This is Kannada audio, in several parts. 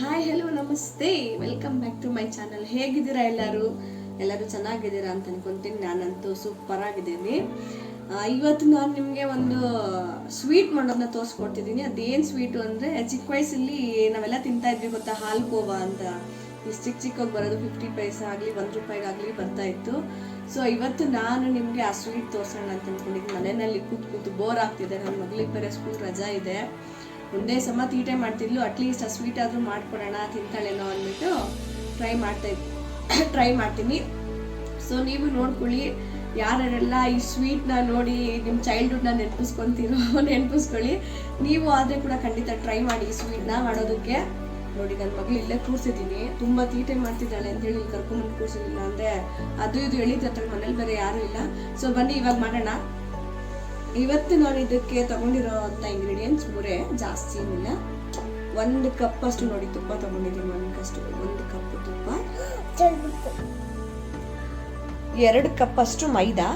ಹಾಯ್ ಹಲೋ ನಮಸ್ತೆ welcome back to my channel ಹೇಗಿದ್ದೀರಾ ಎಲ್ಲರೂ? ಎಲ್ಲರೂ ಚೆನ್ನಾಗಿದ್ದೀರಾ ಅಂತ ಅನ್ಕೊಂತೀನಿ. ನಾನಂತೂ ಸೂಪರ್ ಆಗಿದ್ದೀನಿ. ಇವತ್ತು ನಾನು ನಿಮಗೆ ಒಂದು ಸ್ವೀಟ್ ಮಾಡೋದನ್ನ ತೋರಿಸ್ಕೊಡ್ತಿದ್ದೀನಿ. ಅದೇನು ಸ್ವೀಟು ಅಂದರೆ, ಚಿಕ್ಕ ವಯಸ್ಸಲ್ಲಿ ನಾವೆಲ್ಲ ತಿಂತಾ ಇದ್ವಿ ಗೊತ್ತಾ, ಹಾಲು ಕೋವಾ ಅಂತ. ಇಷ್ಟು ಚಿಕ್ಕ ಚಿಕ್ಕವಾಗಿ ಬರೋದು ಫಿಫ್ಟಿ ಪೈಸೆ ಆಗಲಿ, ಒಂದು ರೂಪಾಯಿಗಾಗಲಿ ಬರ್ತಾ ಇತ್ತು. ಸೊ ಇವತ್ತು ನಾನು ನಿಮಗೆ ಆ ಸ್ವೀಟ್ ತೋರಿಸೋಣ ಅಂತ ಅಂದ್ಕೊಂಡಿದ್ದೀನಿ ಮನೆಯಲ್ಲಿ ಕೂತು ಕೂತು ಬೋರ್ ಆಗ್ತಿದೆ. ನನ್ನ ಮಗಳಿಗೆ ಬೇರೆ ಸ್ಕೂಲ್ ರಜಾ ಇದೆ. ಒಂದೇ ಸಮ ತೀಟೆ ಮಾಡ್ತಿದ್ಲು. ಅಟ್ಲೀಸ್ಟ್ ಆ ಸ್ವೀಟ್ ಆದರೂ ಮಾಡ್ಕೊಡೋಣ, ತಿಂತಾಳೇನೋ ಅಂದ್ಬಿಟ್ಟು ಟ್ರೈ ಮಾಡ್ತಾ ಟ್ರೈ ಮಾಡ್ತೀನಿ. ಸೊ ನೀವು ನೋಡ್ಕೊಳ್ಳಿ. ಯಾರ್ಯಾರೆಲ್ಲ ಈ ಸ್ವೀಟ್ನ ನೋಡಿ ನಿಮ್ಮ ಚೈಲ್ಡ್ಹುಡ್ನ ನೆನಪಿಸ್ಕೊತೀರೋ ನೆನಪಿಸ್ಕೊಳ್ಳಿ. ನೀವು ಆದರೆ ಕೂಡ ಖಂಡಿತ ಟ್ರೈ ಮಾಡಿ ಈ ಸ್ವೀಟ್ನ ಮಾಡೋದಕ್ಕೆ. ನೋಡಿ ನನ್ನ ಮಗಳು ಇಲ್ಲೇ ಕೂರ್ಸಿದ್ದೀನಿ. ತುಂಬ ತೀಟೆ ಮಾಡ್ತಿದ್ದಾಳೆ ಅಂತೇಳಿ ಕರ್ಕೊಂಡ್ಬಂದು ಕೂರ್ಸಿದ್ದೀನಿ ಅಂದರೆ ಅದು ಇದು ಹೇಳಿದ್ರೆ ಮನೇಲಿ ಬೇರೆ ಯಾರೂ ಇಲ್ಲ. ಸೊ ಬನ್ನಿ, ಇವಾಗ ಮಾಡೋಣ. ಇವತ್ತು ನಾನು ಇದಕ್ಕೆ ತಗೊಂಡಿರೋ ಅಂತ ಇಂಗ್ರೀಡಿಯೆಂಟ್ಸ್ ಮೂರೇ, ಜಾಸ್ತಿ ಏನಿಲ್ಲ. ಒಂದು ಕಪ್ ಅಷ್ಟು ನೋಡಿ ತುಪ್ಪ ತಗೊಂಡಿದ್ದೀನಿ ಒಂದು ಕಷ್ಟು ಒಂದು ಕಪ್ ತುಪ್ಪ. ಎರಡು ಕಪ್ ಅಷ್ಟು ಮೈದಾ.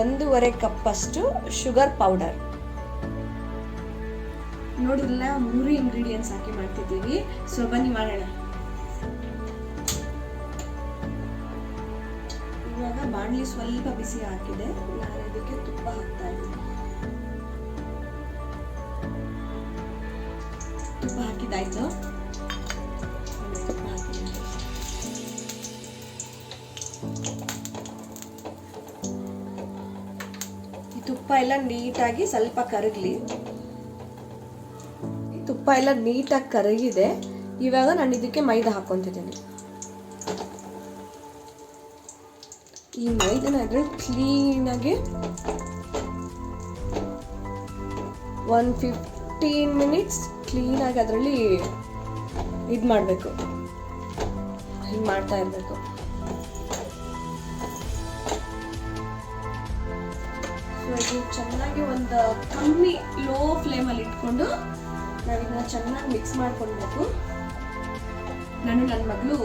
ಒಂದೂವರೆ ಕಪ್ ಅಷ್ಟು ಶುಗರ್ ಪೌಡರ್ ನೋಡಿಲ್ಲ ಮೂರು ಇಂಗ್ರೀಡಿಯೆಂಟ್ಸ್ ಹಾಕಿ ಮಾಡ್ತಿದ್ದೀವಿ. ಸೊ, ಬನ್ನಿ ಮಾಡೋಣ. ಇವಾಗ ಬಾಣಲಿ ಸ್ವಲ್ಪ ಬಿಸಿ ಹಾಕಿದೆ. ನಾನು ಇದಕ್ಕೆ ತುಪ್ಪ ಹಾಕ್ತಾ ಇದ್ದೀನಿ. ತುಪ್ಪ ಹಾಕಿದ್ದಾಯ್ತು. ತುಪ್ಪ ಎಲ್ಲ ನೀಟಾಗಿ ಸ್ವಲ್ಪ ಕರಗಲಿ. ಎಲ್ಲ ನೀಟಾಗಿ ಕರಗಿದೆ. ಇವಾಗ ನಾನು ಇದಕ್ಕೆ ಮೈದಾ ಹಾಕ್ಕೊತಿದ್ದೀನಿ. ಈ ಮೈದನ ಅದರಲ್ಲಿ ಕ್ಲೀನಾಗಿ ಒನ್ ಫಿಫ್ಟೀನ್ ಮಿನಿಟ್ಸ್ ಕ್ಲೀನಾಗಿ ಅದರಲ್ಲಿ ಇದು ಮಾಡಬೇಕು. ಹಿಂಗೆ ಮಾಡ್ತಾ ಇರಬೇಕು. ಚೆನ್ನಾಗಿ ಒಂದು ಕಮ್ಮಿ ಲೋ ಫ್ಲೇಮಲ್ಲಿ ಇಟ್ಕೊಂಡು ನಾವಿದನ್ನ ಚೆನ್ನಾಗಿ ಮಿಕ್ಸ್ ಮಾಡ್ಕೊಳ್ಬೇಕು. ನಾನು ನನ್ನ ಮಗಳು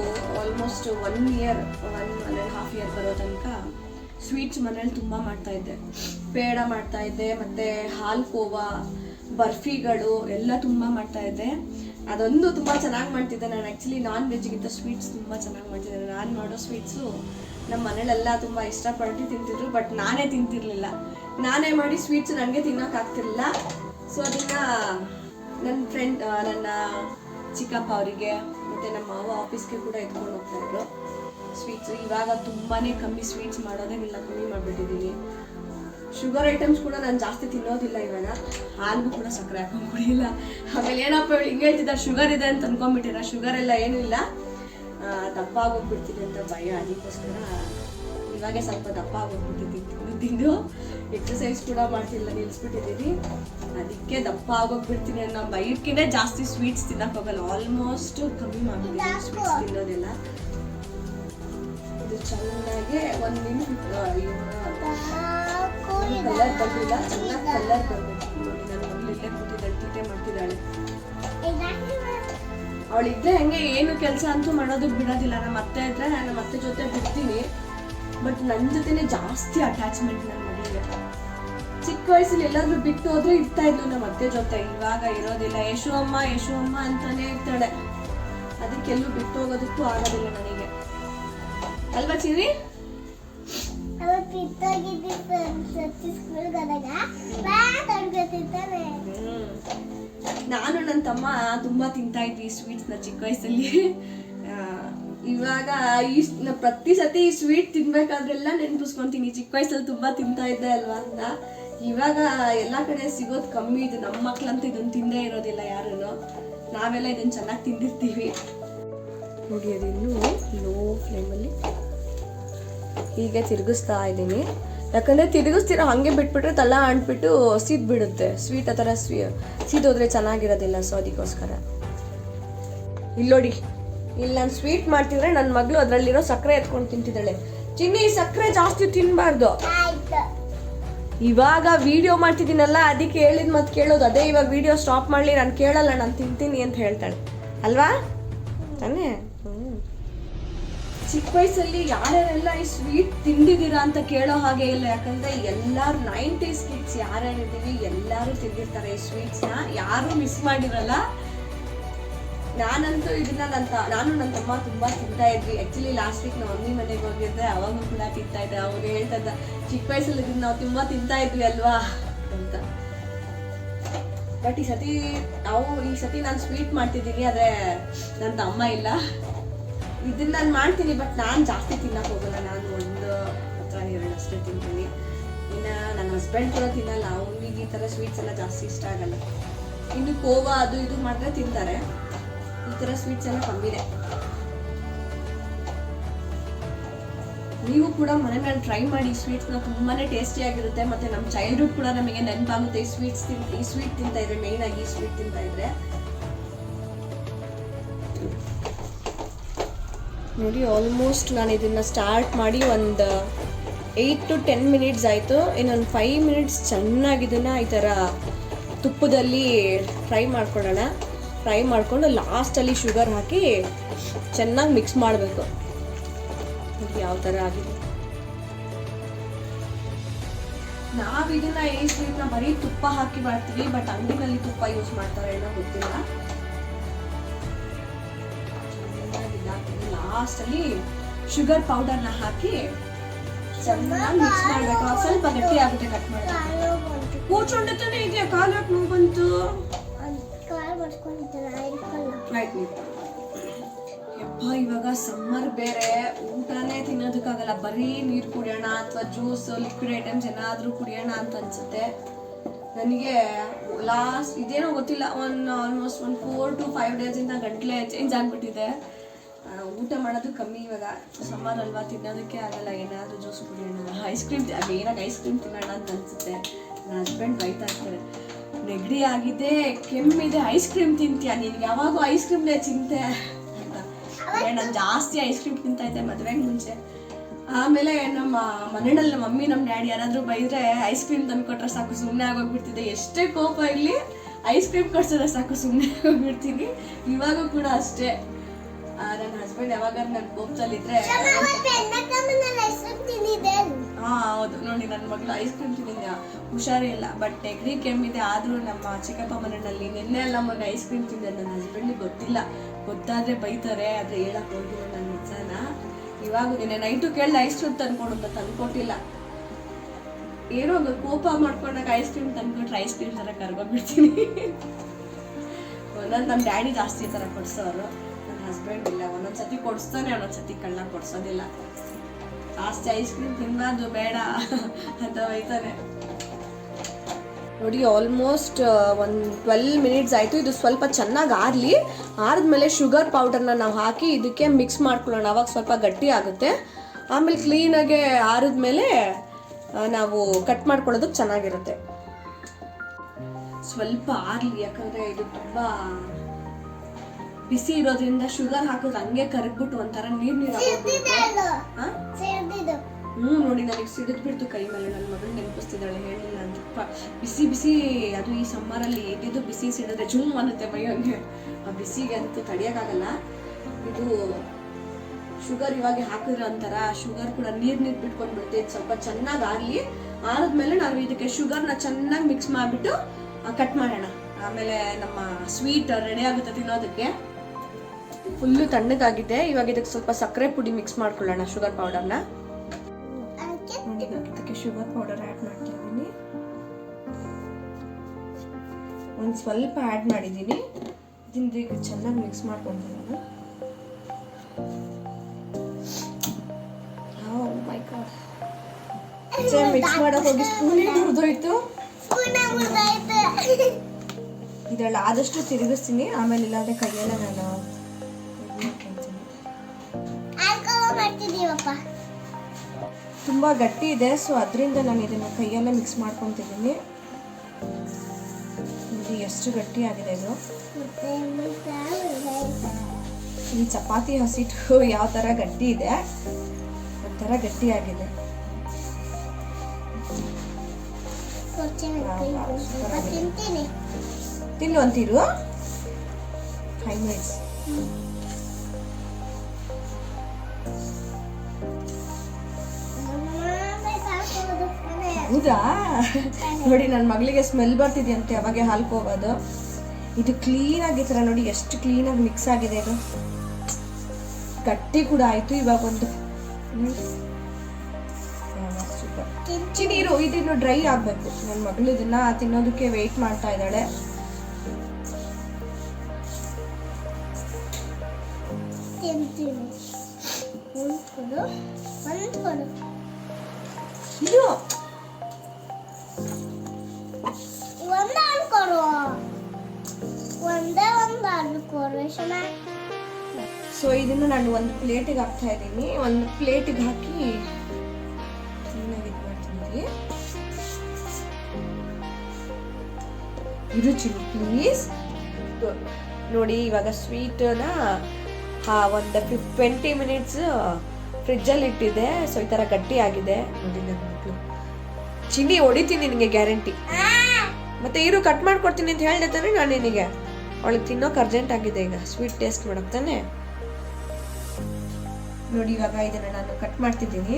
almost one year one one and half year ಬರೋ ತನಕ ಸ್ವೀಟ್ಸ್ ಮನೇಲಿ ತುಂಬ ಮಾಡ್ತಾಯಿದ್ದೆ ಪೇಡ ಮಾಡ್ತಾಯಿದ್ದೆ ಮತ್ತು ಹಾಲು ಕೋವಾ, ಬರ್ಫಿಗಳು ಎಲ್ಲ ತುಂಬ ಮಾಡ್ತಾಯಿದ್ದೆ ಅದೊಂದು ತುಂಬ ಚೆನ್ನಾಗಿ ಮಾಡ್ತಿದ್ದೆ ನಾನು. ಆ್ಯಕ್ಚುಲಿ ನಾನ್ ವೆಜ್ಗಿಂತ ಸ್ವೀಟ್ಸ್ ತುಂಬ ಚೆನ್ನಾಗಿ ಮಾಡ್ತಿದ್ದೆ. ನಾನು ಮಾಡೋ ಸ್ವೀಟ್ಸು ನಮ್ಮ ಮನೇಲೆಲ್ಲ ತುಂಬ ಇಷ್ಟಪಟ್ಟು ತಿಂತಿದ್ರು ಬಟ್ ನಾನೇ ತಿಂತಿರಲಿಲ್ಲ. ನಾನೇ ಮಾಡಿ ಸ್ವೀಟ್ಸ್ ನನಗೆ ತಿನ್ನೋಕ್ಕಾಗ್ತಿರಲಿಲ್ಲ ಸೊ ಅದನ್ನು ನನ್ನ ಫ್ರೆಂಡ್ ನನ್ನ ಚಿಕ್ಕಪ್ಪ ಅವರಿಗೆ, ಮತ್ತು ನಮ್ಮ ಮಾವ ಆಫೀಸ್ಗೆ ಕೂಡ ಎತ್ಕೊಂಡು ಹೋಗ್ತಾ ಇದ್ರು. ಸ್ವೀಟ್ಸ್ ಇವಾಗ ತುಂಬಾ ಕಮ್ಮಿ ಸ್ವೀಟ್ಸ್ ಮಾಡೋದೇ ಇಲ್ಲ, ಕಮ್ಮಿ ಮಾಡಿಬಿಟ್ಟಿದ್ದೀನಿ ಶುಗರ್ ಐಟಮ್ಸ್ ಕೂಡ ನಾನು ಜಾಸ್ತಿ ತಿನ್ನೋದಿಲ್ಲ ಇವಾಗ. ಹಾಲು ಕೂಡ ಸಕ್ಕರೆ ಹಾಕೊಂಡು ಕುಡಿಯಿಲ್ಲ. ಆಮೇಲೆ ಏನಪ್ಪ ಹೇಳಿ, ಹಿಂಗೆ ಹೇಳ್ತಿದ್ದಾರೆ ಶುಗರ್ ಇದೆ ಅಂತ ಅನ್ಕೊಂಡ್ಬಿಟ್ಟಿರ? ಶುಗರ್ ಎಲ್ಲ ಏನೂ ಇಲ್ಲ. ದಪ್ಪ ಆಗೋಗ್ಬಿಡ್ತೀನಿ ಅಂತ ಭಯ, ಅದಕ್ಕೋಸ್ಕರ ಇವಾಗೆ ಸ್ವಲ್ಪ ದಪ್ಪ ಆಗೋಗ್ಬಿಟ್ಟಿದ್ದೀನಿ ತಿಂದು ತಿಂದು. ಎಕ್ಸಸೈಸ್ ಕೂಡ ಮಾಡ್ತಿಲ್ಲ ನಿಲ್ಲಿಸ್ಬಿಟ್ಟಿದ್ದೀನಿ ಅದಕ್ಕೆ ದಪ್ಪ ಆಗೋಗ್ಬಿಡ್ತೀನಿ ಅನ್ನೋ ಭಯಕ್ಕಿಂತ ಜಾಸ್ತಿ ಸ್ವೀಟ್ಸ್ ತಿನ್ನಕ್ಕೆ ಹೋಗಲ್ಲ. ಆಲ್ಮೋಸ್ಟ್ ಕಮ್ಮಿ ಮಾಡಿದ್ದೀನಿ ಸ್ವೀಟ್ಸ್ ತಿನ್ನೋದೆಲ್ಲ. ಇದು ಚೆನ್ನಾಗಿ ಒಂದು ನಿಮಿಷ ಕಲರ್ ಬಂದಿಲ್ಲ. ಚೆನ್ನಾಗಿ ಕಲರ್ ಬರಬೇಕು ನೋಡಿ ಮಾಡ್ತಿದ್ದಾಳೆ. ಅವಳಿದ್ರೆ ಹೆಂಗೆ ಏನು ಕೆಲಸ ಅಂತೂ ಮಾಡೋದಕ್ಕೆ ಬಿಡೋದಿಲ್ಲ. ನಮ್ಮ ಅತ್ತೆ ಇದ್ರೆ ನಮ್ಮ ಅತ್ತೆ ಜೊತೆ ಬಿಡ್ತೀನಿ. ಬಟ್ ನನ್ನ ಜೊತೆನೆ ಜಾಸ್ತಿ ಅಟ್ಯಾಚ್ಮೆಂಟ್ ನನ್ನ ಮಗಳಿಗೆ ಚಿಕ್ಕ ವಯಸ್ಸಲ್ಲಿ ಎಲ್ಲಾದ್ರೂ ಬಿಟ್ಟು ಹೋದ್ರೆ ಇರ್ತಾ ಇದ್ಲು ನಮ್ಮ ಅತ್ತೆ ಜೊತೆ. ಇವಾಗ ಇರೋದಿಲ್ಲ. ಯಶು ಅಮ್ಮ ಯಶು ಅಮ್ಮ ಅಂತಾನೆ ಇರ್ತಾಳೆ. ಅದಕ್ಕೆಲ್ಲೂ ಬಿಟ್ಟು ಹೋಗೋದಕ್ಕೂ ಆಗೋದಿಲ್ಲ ನನಗೆ. ಅಲ್ವಾ ಚಿರಿ ಹ್ಮ್. ನಾನು ನನ್ನ ತಮ್ಮ ತುಂಬಾ ತಿಂತಾ ಇದ್ವಿ ಸ್ವೀಟ್ಸ್ನ ಚಿಕ್ಕ ವಯಸ್ಸಲ್ಲಿ. ಇವಾಗ ಈ ನಾ ಪ್ರತಿ ಸತಿ ಸ್ವೀಟ್ ತಿನ್ಬೇಕಾದ್ರೆಲ್ಲ ನೆನ್ಪಿಸ್ಕೊಂತೀನಿ. ಚಿಕ್ಕ ವಯಸ್ಸಲ್ಲಿ ತುಂಬಾ ತಿಂತಾ ಇದ್ದೆ ಅಲ್ವಾ ಅಂತ. ಇವಾಗ ಎಲ್ಲ ಕಡೆ ಸಿಗೋದು ಕಮ್ಮಿ. ಇದು ನಮ್ಮ ಮಕ್ಳಂತೂ ಇದನ್ನ ತಿಂದೇ ಇರೋದಿಲ್ಲ ಯಾರೂ ನಾವೆಲ್ಲ ಇದನ್ನ ಚೆನ್ನಾಗಿ ತಿಂದಿರ್ತೀವಿ. ನೋಡಿ ಅದಿನ್ನೂ ಲೋ ಫ್ಲೇಮಲ್ಲಿ ಹೀಗೆ ತಿರುಗಿಸ್ತಾ ಇದ್ದೀನಿ. ಯಾಕಂದರೆ ತಿರುಗಿಸ್ತಿರೋ ಹಾಗೆ ಬಿಟ್ಬಿಟ್ರೆ ತಳ ಅಂಟ್ಬಿಟ್ಟು ಸೀದ್ ಬಿಡುತ್ತೆ ಸ್ವೀಟ್ ಆ ಥರ ಸ್ವೀ ಸೀದೋದ್ರೆ ಚೆನ್ನಾಗಿರೋದಿಲ್ಲ. ಸೊ ಅದಕ್ಕೋಸ್ಕರ. ಇಲ್ಲೋಡಿ ಇಲ್ಲಿ ನಾನು ಸ್ವೀಟ್ ಮಾಡ್ತಿದ್ರೆ ನನ್ನ ಮಗಳು ಅದರಲ್ಲಿರೋ ಸಕ್ಕರೆ ಎತ್ಕೊಂಡು ತಿಂತಿದ್ದಾಳೆ. ಚಿನ್ನಿ ಸಕ್ಕರೆ ಜಾಸ್ತಿ ತಿನ್ನಬಾರ್ದು ಇವಾಗ ವಿಡಿಯೋ ಮಾಡ್ತಿದ್ದೀನಲ್ಲ ಅದಕ್ಕೆ ಹೇಳಿದ್ ಮತ್ತೆ ಕೇಳೋದು. ಅದೇ ಇವಾಗ ವಿಡಿಯೋ ಸ್ಟಾಪ್ ಮಾಡಲಿ ನಾನು ಕೇಳಲ್ಲ ನಾನು ತಿಂತೀನಿ ಅಂತ ಹೇಳ್ತಾಳೆ. ಅಲ್ವಾ? ತಾನೇ? ಚಿಕ್ಕ ವಯಸ್ಸಲ್ಲಿ ಯಾರ್ಯಾರೆಲ್ಲ ಈ ಸ್ವೀಟ್ ತಿಂದಿದ್ದೀರಾ ಅಂತ ಕೇಳೋ ಹಾಗೆ ಇಲ್ಲ. ಯಾಕಂದ್ರೆ ಎಲ್ಲಾರು ನೈಂಟೀಸ್ ಕಿಡ್ಸ್ ಯಾರ್ಯಾರಿದ್ದೀವಿ ಎಲ್ಲರೂ ತಿಂದಿರ್ತಾರೆ ಈ ಸ್ವೀಟ್ಸ್ನ ಯಾರು ಮಿಸ್ ಮಾಡಿರಲ್ಲ. ನಾನಂತೂ ಇದನ್ನ ನನ್ನ ನಾನು ನನ್ನ ತಮ್ಮ ತುಂಬಾ ತಿಂತಾ ಇದ್ವಿ. ಆಕ್ಚುಲಿ ಲಾಸ್ಟ್ ವೀಕ್ ನಮ್ಮ ಮಮ್ಮಿ ಮನೆಗೆ ಹೋಗಿದ್ದೆ ಅವಾಗ ಕೂಡ ತಿಂತಾ ಇದ್ದೆ. ಅವ್ರು ಹೇಳ್ತಾ ಇದ್ದ ಚಿಕ್ಕ ವಯಸ್ಸಲ್ಲಿ ಇದನ್ನ ನಾವು ತುಂಬಾ ತಿಂತಾ ಇದ್ವಿ ಅಲ್ವಾ? ಅಂತ. ಬಟ್ ಈ ಸತಿ ನಾವು, ಈ ಸತಿ ನಾನು ಸ್ವೀಟ್ ಮಾಡ್ತಿದ್ದೀನಿ, ಆದ್ರೆ ನನ್ನ ತಮ್ಮ ಇಲ್ಲ. ಇದನ್ನ ನಾನು ಮಾಡ್ತೀನಿ ಬಟ್ ನಾನು ಜಾಸ್ತಿ ತಿನ್ನಕ್ ಹೋಗಲ್ಲ. ನಾನು ಒಂದು ಹತ್ರ ಎರಡು ಅಷ್ಟೇ ತಿಂತೀನಿ. ಇನ್ನು ನನ್ನ ಹಸ್ಬೆಂಡ್ ಕೂಡ ತಿನ್ನಲ್ಲ. ಅವ್ನಿಗೆ ಈ ಥರ ಸ್ವೀಟ್ಸ್ ಎಲ್ಲ ಜಾಸ್ತಿ ಇಷ್ಟ ಆಗಲ್ಲ. ಇನ್ನು ಕೋವಾ ಅದು ಇದು ಮಾಡಿದ್ರೆ ತಿಂತಾರೆ. ಈ ಥರ ಸ್ವೀಟ್ಸ್ ಎಲ್ಲ ಕಮ್ಮಿದೆ ನೀವು ಕೂಡ ಮನೆಯಲ್ಲಿ ಟ್ರೈ ಮಾಡಿ ಈ ಸ್ವೀಟ್ಸ್ನ ತುಂಬಾನೇ ಟೇಸ್ಟಿ ಆಗಿರುತ್ತೆ ಮತ್ತೆ ನಮ್ಮ ಚೈಲ್ಡ್ಹುಡ್ ಕೂಡ ನಮಗೆ ನೆನಪಾಗುತ್ತೆ ಈ ಸ್ವೀಟ್ಸ್ ತಿನ್, ಈ ಸ್ವೀಟ್ ತಿಂತ ಇದ್ರೆ ಮೇಯ್ನ್ ಆಗಿ ಈ ಸ್ವೀಟ್ ತಿಂತ ಇದ್ರೆ. ನೋಡಿ ಆಲ್ಮೋಸ್ಟ್ ನಾನು ಇದನ್ನ ಸ್ಟಾರ್ಟ್ ಮಾಡಿ ಒಂದು ಏಯ್ಟ್ ಟು ಟೆನ್ ಮಿನಿಟ್ಸ್ ಆಯಿತು. ಇನ್ನೊಂದು ಫೈವ್ ಮಿನಿಟ್ಸ್ ಚೆನ್ನಾಗಿ ಇದನ್ನು ಈ ಥರ ತುಪ್ಪದಲ್ಲಿ ಫ್ರೈ ಮಾಡ್ಕೊಳ್ಳೋಣ. ಫ್ರೈ ಮಾಡಿಕೊಂಡು ಲಾಸ್ಟಲ್ಲಿ ಶುಗರ್ ಹಾಕಿ ಚೆನ್ನಾಗಿ ಮಿಕ್ಸ್ ಮಾಡಬೇಕು. ಯಾವ ಥರ ಆಗಿದೆ? ನಾವು ಇದನ್ನ ಈ ಸ್ವೀಟ್ನ ಬರೀ ತುಪ್ಪ ಹಾಕಿ ಮಾಡ್ತೀವಿ ಬಟ್ ಅಂಗಡಿನಲ್ಲಿ ತುಪ್ಪ ಯೂಸ್ ಮಾಡ್ತಾರೆ ಏನೋ ಗೊತ್ತಿಲ್ಲ. ಲಾಸ್ಟ್ ಅಲ್ಲಿ ಶುಗರ್ ಪೌಡರ್ನ ಹಾಕಿ ಚೆನ್ನಾಗಿ ಮಿಕ್ಸ್ ಮಾಡ್ಬೇಕು. ಸ್ವಲ್ಪ ಗಟ್ಟಿ ಆಗುತ್ತೆ ಕಟ್ ಮಾಡಿ ಕೂತ್ಕೊಂಡೆ ತಾನೇ ಇದೆಯಾ? ಕಾಲಕ್ಕೆ ನೋವು ಬಂತು. ಯಪ್ಪ, ಇವಾಗ ಸಮ್ಮರ್ ಬೇರೆ. ಊಟನೇ ತಿನ್ನೋದಕ್ಕಾಗಲ್ಲ. ಬರೀ ನೀರು ಕುಡಿಯೋಣ ಅಥವಾ ಜ್ಯೂಸ್ ಲಿಕ್ವಿಡ್ ಐಟಮ್ಸ್ ಏನಾದರೂ ಕುಡಿಯೋಣ ಅಂತ ಅನ್ಸುತ್ತೆ. ನನಗೆ ಲಾಸ್ಟ್ ಇದೇನೋ ಗೊತ್ತಿಲ್ಲ. ಒನ್ ಆಲ್ಮೋಸ್ಟ್ ಒಂದು ಫೋರ್ ಟು ಫೈವ್ ಡೇಸಿಂದ ಗಂಟ್ಲೆ ಚೇಂಜ್ ಆಗಿಬಿಟ್ಟಿದೆ. ಊಟ ಮಾಡೋದು ಕಮ್ಮಿ ಇವಾಗ. ಸಮ್ಮರ್ ಅಲ್ವಾ, ತಿನ್ನೋದಕ್ಕೆ ಆಗಲ್ಲ. ಏನಾದರೂ ಜ್ಯೂಸ್ ಕುಡಿಯೋಣ. ಐಸ್ ಕ್ರೀಮ್ ಏನಾಗ ಐಸ್ ಕ್ರೀಮ್ ತಿನ್ನೋಣ ಅಂತ ಅನ್ಸುತ್ತೆ. ನನ್ನ ಹಸ್ಬೆಂಡ್ ಬೈತಾ ಇರ್ತಾರೆ. ನೆಗಡಿ ಆಗಿದೆ, ಕೆಮ್ಮಿದೆ ಐಸ್ ಕ್ರೀಮ್ ತಿಂತೀಯ ನಿನ್ಗೆ ಯಾವಾಗೂ ಐಸ್ ಕ್ರೀಮ್ನೇ ಚಿಂತೆ ಅಂತ ನಾನು ಜಾಸ್ತಿ ಐಸ್ ಕ್ರೀಮ್ ತಿಂತಾ ಇದ್ದೆ ಮದುವೆಗೆ ಮುಂಚೆ. ಆಮೇಲೆ ನಮ್ಮ ಮನೆಯಲ್ಲಿ ನಮ್ಮ ಮಮ್ಮಿ, ನಮ್ಮ ಡ್ಯಾಡಿ ಯಾರಾದರೂ ಬೈದ್ರೆ ಐಸ್ ಕ್ರೀಮ್ ತಂದುಕೊಟ್ರೆ ಸಾಕು ಸುಮ್ಮನೆ ಆಗೋಗ್ಬಿಡ್ತಿದ್ದೆ. ಎಷ್ಟೇ ಕೋಪ ಇರಲಿ ಐಸ್ ಕ್ರೀಮ್ ಕೊಡ್ಸಿದ್ರೆ ಸಾಕು ಸುಮ್ಮನೆ ಹೋಗ್ಬಿಡ್ತೀನಿ ಇವಾಗೂ ಕೂಡ ಅಷ್ಟೇ. ನನ್ನ ಹಸ್ಬೆಂಡ್ ಯಾವಾಗ ನನ್ನ ಕೋಪದಲ್ಲಿದ್ರೆ ಐಸ್ ಕ್ರೀಮ್ ತಿಂದಿದ್ದೆ ಹುಷಾರಿಲ್ಲ ಬಟ್ ನೆಗಡಿ ಕೆಮ್ಮಿದೆ ಆದರೂ ನಮ್ಮ ಚಿಕ್ಕಪ್ಪ ಮನೆಯಲ್ಲಿ ನಿನ್ನೆ ಎಲ್ಲ ಮೊನ್ನೆ ಐಸ್ ಕ್ರೀಮ್ ತಿಂದೆ. ನನ್ನ ಹಸ್ಬೆಂಡಿಗೆ ಗೊತ್ತಿಲ್ಲ. ಗೊತ್ತಾದರೆ ಬೈತಾರೆ. ಆದರೆ ಹೇಳಕ್ ಹೋಗಿಲ್ಲ ನನ್ನ ನಿಜಾನ. ಇವಾಗ ನಿನ್ನೆ ನೈಟು ಕೇಳಿದ ಐಸ್ ಕ್ರೀಮ್ ತಂದ್ಕೊಡು ಅಂತ ತಂದ್ಕೊಟ್ಟಿಲ್ಲ. ಏನೋ ಒಂದು ಕೋಪ ಮಾಡ್ಕೊಂಡಾಗ ಐಸ್ ಕ್ರೀಮ್ ತಂದ್ಕೊಟ್ರೆ ಐಸ್ ಕ್ರೀಮ್ ಥರ ಕರ್ಕೊಂಡ್ಬಿಡ್ತೀನಿ. ಒಂದೊಂದು ನಮ್ಮ ಡ್ಯಾಡಿ ಜಾಸ್ತಿ ಥರ ಕೊಡ್ಸೋರು. ನನ್ನ ಹಸ್ಬೆಂಡ್ ಇಲ್ಲ. ಒಂದೊಂದು ಸತಿ ಕೊಡಿಸ್ತಾನೆ ಒಂದೊಂದು ಸತಿ ಕಳ್ಳ ಕೊಡ್ಸೋದಿಲ್ಲ. ಜಾಸ್ತಿ ಐಸ್ ಕ್ರೀಮ್ ತಿನ್ನಬಾರ್ದು ಬೇಡ ಅಂತ ಬೈತಾರೆ. ನೋಡಿ ಆಲ್ಮೋಸ್ಟ್ ಒಂದು ಟ್ವೆಲ್ ಮಿನಿಟ್ಸ್ ಆಯಿತು. ಇದು ಸ್ವಲ್ಪ ಚೆನ್ನಾಗಿ ಆರಲಿ. ಆರಿದ್ಮೇಲೆ ಶುಗರ್ ಪೌಡರ್ನ ನಾವು ಹಾಕಿ ಇದಕ್ಕೆ ಮಿಕ್ಸ್ ಮಾಡ್ಕೊಳ್ಳೋಣ. ಅವಾಗ ಸ್ವಲ್ಪ ಗಟ್ಟಿ ಆಗುತ್ತೆ. ಆಮೇಲೆ ಕ್ಲೀನಾಗೆ ಆರಿದ್ಮೇಲೆ ನಾವು ಕಟ್ ಮಾಡ್ಕೊಳ್ಳೋದಕ್ಕೆ ಚೆನ್ನಾಗಿರುತ್ತೆ. ಸ್ವಲ್ಪ ಆರಲಿ ಯಾಕಂದರೆ ಇದು ತುಂಬ ಬಿಸಿ ಇರೋದ್ರಿಂದ ಶುಗರ್ ಹಾಕೋದು ಹಂಗೆ ಕರಗ್ಬಿಟ್ಟು ಒಂಥರ ನೀರು ನೀರ್ ಹ್ಞೂ ನೋಡಿ, ನನಗೆ ಸಿಡಿದು ಬಿಡ್ತು ಕೈ ಮೇಲೆ. ನನ್ನ ಮಗಳು ನೆನಪಿಸ್ತಿದ್ದಾಳೆ, ಹೇಳಿಲ್ಲ ಅಂತ. ಬಿಸಿ ಬಿಸಿ, ಅದು ಈ ಸಮ್ಮರಲ್ಲಿ ಇದ್ದಿದ್ದು ಬಿಸಿ ಸಿಡಿದ್ರೆ ಜುಮ್ ಅನ್ನುತ್ತೆ ಮೈಯಂಗೆ ಆ ಬಿಸಿಗೆ ಅಂತೂ ತಡಿಯೋಕ್ಕಾಗಲ್ಲ. ಇದು ಶುಗರ್ ಇವಾಗ ಹಾಕಿದ್ರೆ ಒಂಥರ ಶುಗರ್ ಕೂಡ ನೀರು ನೀರು ಬಿಟ್ಕೊಂಡು ಬಿಡುತ್ತೆ ಸ್ವಲ್ಪ ಚೆನ್ನಾಗಿ ಆಗಲಿ ಆದ್ಮೇಲೆ ನಾವು ಇದಕ್ಕೆ ಶುಗರ್ನ ಚೆನ್ನಾಗಿ ಮಿಕ್ಸ್ ಮಾಡಿಬಿಟ್ಟು ಕಟ್ ಮಾಡೋಣ. ಆಮೇಲೆ ನಮ್ಮ ಸ್ವೀಟ್ ರೆಡಿ ಆಗುತ್ತೆ ತಿನ್ನೋದಕ್ಕೆ. ಫುಲ್ಲು ತಣ್ಣಗಾಗಿದೆ. ಇವಾಗ ಇದಕ್ಕೆ ಸ್ವಲ್ಪ ಸಕ್ಕರೆ ಪುಡಿ ಮಿಕ್ಸ್ ಮಾಡ್ಕೊಳ್ಳೋಣ ಶುಗರ್ ಪೌಡರ್ನ ಶುಗರ್ ಪೌಡರ್ ಆ್ಯಡ್ ಮಾಡ್ತಿದ್ದೀನಿ. ಒಂದು ಸ್ವಲ್ಪ ಆ್ಯಡ್ ಮಾಡಿದ್ದೀನಿ. ಇದರಿಂದ ಈಗ ಚೆನ್ನಾಗಿ ಮಿಕ್ಸ್ ಮಾಡ್ಕೊಂಡು ನಾನು ಮಿಕ್ಸ್ ಮಾಡೋಕೆ ಹೋಗಿ ಸ್ಪೂನೇ ಮುರಿದೋಯ್ತು ಇದರಲ್ಲಿ ಆದಷ್ಟು ತಿರುಗಿಸ್ತೀನಿ. ಆಮೇಲೆ ಇಲ್ಲಾಂದ್ರೆ ಕೈಯೆಲ್ಲ ನಾನು ಮಾಡ್ತಿದ್ದೀವಪ್ಪ ಮಾಡ್ಕೊಂತೀನಿ. ತುಂಬ ಗಟ್ಟಿ ಇದೆ ಸೊ ಅದರಿಂದ ನಾನು ಇದನ್ನು ಕೈಯಲ್ಲೇ ಮಿಕ್ಸ್ ಮಾಡ್ಕೊತಿದ್ದೀನಿ. ನೋಡಿ ಎಷ್ಟು ಗಟ್ಟಿ ಆಗಿದೆ ಇದು. ಈ ಚಪಾತಿ ಹಸಿಟ್ಟು ಯಾವ ಥರ ಗಟ್ಟಿ ಇದೆ ಒಂಥರ ಗಟ್ಟಿಯಾಗಿದೆ ತಿನ್ನು ಅಂತೀರು? ಫೈವ್ ಮಿನಿಟ್ಸ್ ಹೌದಾ? ನೋಡಿ ನನ್ನ ಮಗಳಿಗೆ ಸ್ಮೆಲ್ ಬರ್ತಿದೆಯಂತೆ ಅವಾಗೆ ಹಾಲು ಹೋಗೋದು ಇದು ಕ್ಲೀನ್ ಆಗಿತ್ತಲ್ಲ ನೋಡಿ ಎಷ್ಟು ಕ್ಲೀನಾಗಿ ಮಿಕ್ಸ್ ಆಗಿದೆ ಇದು. ಗಟ್ಟಿ ಕೂಡ ಆಯ್ತು ಇವಾಗ ಒಂದು. ಸೂಪರ್ ನೀರು ಇದನ್ನು ಡ್ರೈ ಆಗಬೇಕು. ನನ್ನ ಮಗಳು ಇದನ್ನ ತಿನ್ನೋದಕ್ಕೆ ವೆಯ್ಟ್ ಮಾಡ್ತಾ ಇದ್ದಾಳೆ. ಇದು ಸೊ ಇದನ್ನು ನಾನು ಒಂದು ಪ್ಲೇಟಿಗೆ ಹಾಕ್ತಾ ಇದ್ದೀನಿ. ಒಂದು ಪ್ಲೇಟಿಗೆ ಹಾಕಿ ಕ್ಲೀನಾಗಿ ಇದು ಮಾಡ್ತೀನಿ ಚಿನಿ ಪ್ಲೀಸ್ ನೋಡಿ, ಇವಾಗ ಸ್ವೀಟನ್ನ ಒಂದು ಫಿಫ್ ಟ್ವೆಂಟಿ ಮಿನಿಟ್ಸ್ ಫ್ರಿಜ್ಜಲ್ಲಿ ಇಟ್ಟಿದೆ ಸೊ ಈ ಥರ ಗಟ್ಟಿ ಆಗಿದೆ. ನೋಡಿ, ನನ್ನ ಮಕ್ಕಳು ಚಿನಿ ಹೊಡಿತೀನಿ ನಿನಗೆ ಗ್ಯಾರಂಟಿ ಮತ್ತೆ ಇರು ಕಟ್ ಮಾಡ್ಕೊಡ್ತೀನಿ ಅಂತ ಹೇಳ್ದೆ ತಾನೆ ನಾನು ನಿನಗೆ. ಅವಳಿಗೆ ತಿನ್ನೋಕೆ ಅರ್ಜೆಂಟ್ ಆಗಿದೆ ಈಗ. ಸ್ವೀಟ್ ಟೇಸ್ಟ್ ಮಾಡೋಕೆ ತಾನೆ? ನೋಡಿ ಇವಾಗ ಇದನ್ನು ನಾನು ಕಟ್ ಮಾಡ್ತಿದ್ದೀನಿ.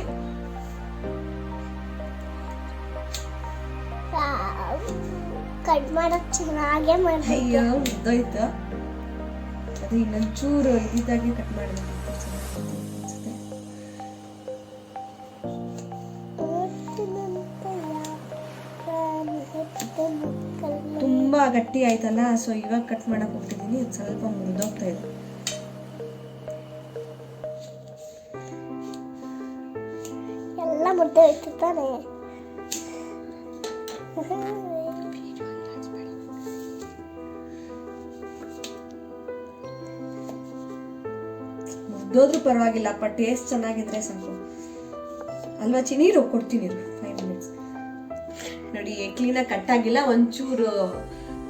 ಕಟ್ ಮಾಡೋಕೆ ಚೆನ್ನಾಗೇ ಮಾಡ್ಬೇಕು. ಅಯ್ಯೋ ಉದ್ದೋಯ್ತು. ಅದು ಇನ್ನೊಂದು ಚೂರು ಇದಾಗಿ ಕಟ್ ಮಾಡಿದ್ರೆ. ಗಟ್ಟಿ ಆಯ್ತಲ್ಲ ಸೊ ಇವಾಗ ಕಟ್ ಮಾಡಕ್ ಹೋಗ್ತಿದ್ದೀನಿ ಇದು ಸ್ವಲ್ಪ ಮುರಿದೋಗ್ತಾ ಇದೆ. ಎಲ್ಲ ಮುದ್ದೆ ಹೋಯ್ತು ತಾನೆ. ಮುರಿದೋದ್ರೂ ಪರವಾಗಿಲ್ಲಪ್ಪ ಟೇಸ್ಟ್ ಚೆನ್ನಾಗಿದ್ರೆ ಸಾಕು. ಅಲ್ವಾ ಚಿನೀರು ಕೊಡ್ತೀನಿ ಫೈವ್ ಮಿನಿಟ್ಸ್ ನೋಡಿ ಕ್ಲೀನಾಗಿ ಕಟ್ ಆಗಿಲ್ಲ ಒಂಚೂರು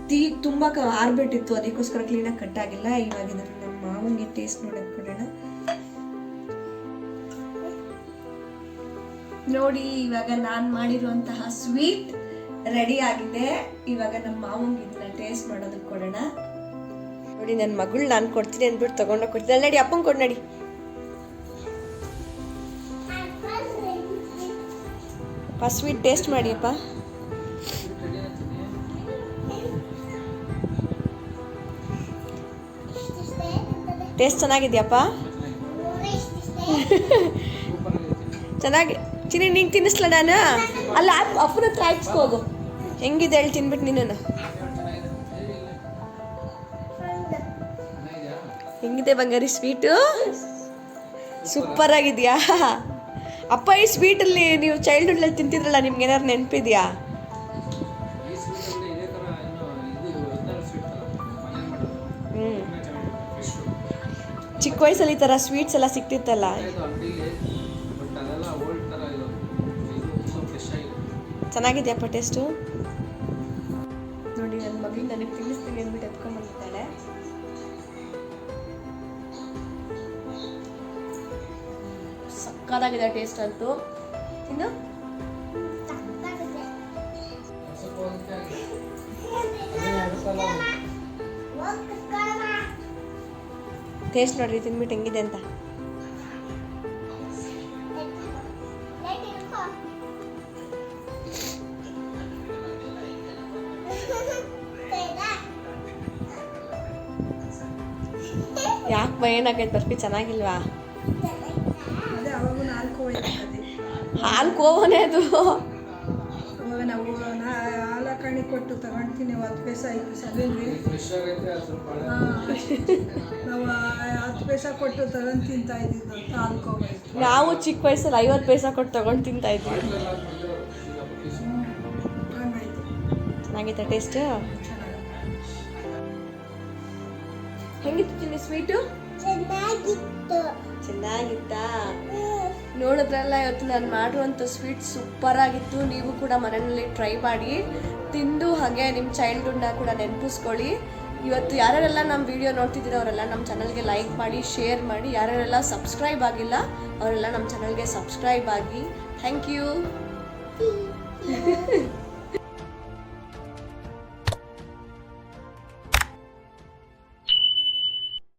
ಟೀ ತುಂಬ ಕ- ಆರ್ಬಿಟ್ಟಿತ್ತು. ಅದಕ್ಕೋಸ್ಕರ ಕ್ಲೀನಾಗಿ ಕಟ್ ಆಗಿಲ್ಲ. ಇವಾಗ ಇದನ್ನು ನಮ್ಮ ಮಾವನಿಗೆ ಟೇಸ್ಟ್ ನೋಡಕ್ ಕೊಡೋಣ ನೋಡಿ, ಇವಾಗ ನಾನು ಮಾಡಿರುವಂತಹ ಸ್ವೀಟ್ ರೆಡಿ ಆಗಿದೆ. ಇವಾಗ ನಮ್ಮ ಮಾವಂಗೆ ಇದನ್ನ ಟೇಸ್ಟ್ ಮಾಡೋದಕ್ಕೆ ಕೊಡೋಣ. ನೋಡಿ ನನ್ನ ಮಗಳು ನಾನು ಕೊಡ್ತೀನಿ ಅಂದ್ಬಿಟ್ಟು ತಗೊಂಡೋಗಿ ಕೊಡ್ತೀನಿ. ನಡಿ, ಅಪ್ಪಂಗೆ ಕೊಡು, ನಡಿ. ಸ್ವೀಟ್ ಟೇಸ್ಟ್ ಮಾಡಿಯಪ್ಪ. ಟೇಸ್ಟ್ ಚೆನ್ನಾಗಿದೆಯಪ್ಪ? ಚೆನ್ನಾಗಿ. ಚಿನ್ನಿ ನಿಂಗೆ ತಿನ್ನಿಸ್ಲ ನಾನು? ಅಲ್ಲ ಅಪ್ಪ- ಅಪ್ಪನ ಹತ್ರ ಹಾಕ್ಸ್ಕೊ ಹೋಗು ಹೆಂಗಿದೆ ಹೇಳಿ ತಿನ್ಬಿಟ್ಟು ನೀನು ಹೆಂಗಿದೆ ಬಂಗಾರಿ ಸ್ವೀಟು? ಸೂಪರ್ ಆಗಿದೆಯಾ ಅಪ್ಪ ಈ ಸ್ವೀಟಲ್ಲಿ ನೀವು ಚೈಲ್ಡ್ಹುಡ್ಲಲ್ಲಿ ತಿಂತಿದ್ರಲ್ಲ ನಿಮ್ಗೆ ಏನಾರು ನೆನಪಿದ್ಯಾ? ಚಿಕ್ಕ ವಯಸ್ಸಲ್ಲಿ ಈ ಥರ ಸ್ವೀಟ್ಸ್ ಎಲ್ಲ ಸಿಕ್ತಿತ್ತಲ್ಲ? ಚೆನ್ನಾಗಿದೆಯಪ್ಪ ಟೇಸ್ಟು ನೋಡಿ ನನ್ನ ಮಗಳು ನನಗೆ ತಿನ್ನಿಸ್ತೀನಿ ಅಂದ್ಬಿಟ್ಟು ಎತ್ಕೊಂಡ್ಬಂದಿದ್ದಾಳೆ ಸಕ್ಕತ್ತಾಗಿದೆ ಟೇಸ್ಟ್ ಅಂತೂ. ಇನ್ನು? ಟೇಸ್ಟ್ ನೋಡ್ರಿ ತಿನ್ಬಿಟ್ಟು ಹೆಂಗಿದೆ ಅಂತ. ಯಾಕೆ ಏನಾಗೈತೆ ಬರ್ಫಿ ಚೆನ್ನಾಗಿಲ್ವಾ? ಹಾಲು ಕೋವನೇ ಅದು. ನಾವು ಕೊಟ್ಟು ತಗೊಳ್ತೀನಿ ಹತ್ತು ಪೈಸ ಐದು ಪೈಸ ನಾವು ಹತ್ತು ಪೈಸ ಕೊಟ್ಟು ತಗೊಂಡು ತಿಂತಾ ಇದ್ದಿದ್ದು ಅಂತ ಅನ್ಕೋಬೇಕು. ನಾವು ಚಿಕ್ಕ ವಯಸ್ಸಲ್ಲಿ ಐವತ್ತು ಪೈಸ ಕೊಟ್ಟು ತಗೊಂಡು ತಿಂತಾ ಇದ್ವಿ ಪೀಸ್ ಚೆನ್ನಾಗಿತ್ತ ಟೇಸ್ಟ್ ಹೆಂಗಿತ್ತು ಸ್ವೀಟು ಚೆನ್ನಾಗಿತ್ತು. ಚೆನ್ನಾಗಿತ್ತಾ. ನೋಡಿದ್ರಲ್ಲ ಇವತ್ತು ನಾನು ಮಾಡುವಂಥ ಸ್ವೀಟ್ ಸೂಪರ್ ಆಗಿತ್ತು. ನೀವು ಕೂಡ ಮನೆಯಲ್ಲಿ ಟ್ರೈ ಮಾಡಿ. ತಿಂದು ಹಾಗೆ ನಿಮ್ಮ ಚೈಲ್ಡ್ಹುಡ್ನ ಕೂಡ ನೆನಪಿಸ್ಕೊಳ್ಳಿ. ಇವತ್ತು ಯಾರ್ಯಾರೆಲ್ಲ ನಮ್ಮ ವಿಡಿಯೋ ನೋಡ್ತಿದ್ದೀರೋ ಅವರೆಲ್ಲ ನಮ್ಮ ಚಾನಲ್ಗೆ ಲೈಕ್ ಮಾಡಿ ಶೇರ್ ಮಾಡಿ. ಯಾರ್ಯಾರೆಲ್ಲ ಸಬ್ಸ್ಕ್ರೈಬ್ ಆಗಿಲ್ಲ, ಅವರೆಲ್ಲ ನಮ್ಮ ಚಾನಲ್ಗೆ ಸಬ್ಸ್ಕ್ರೈಬ್ ಆಗಿ. Thank you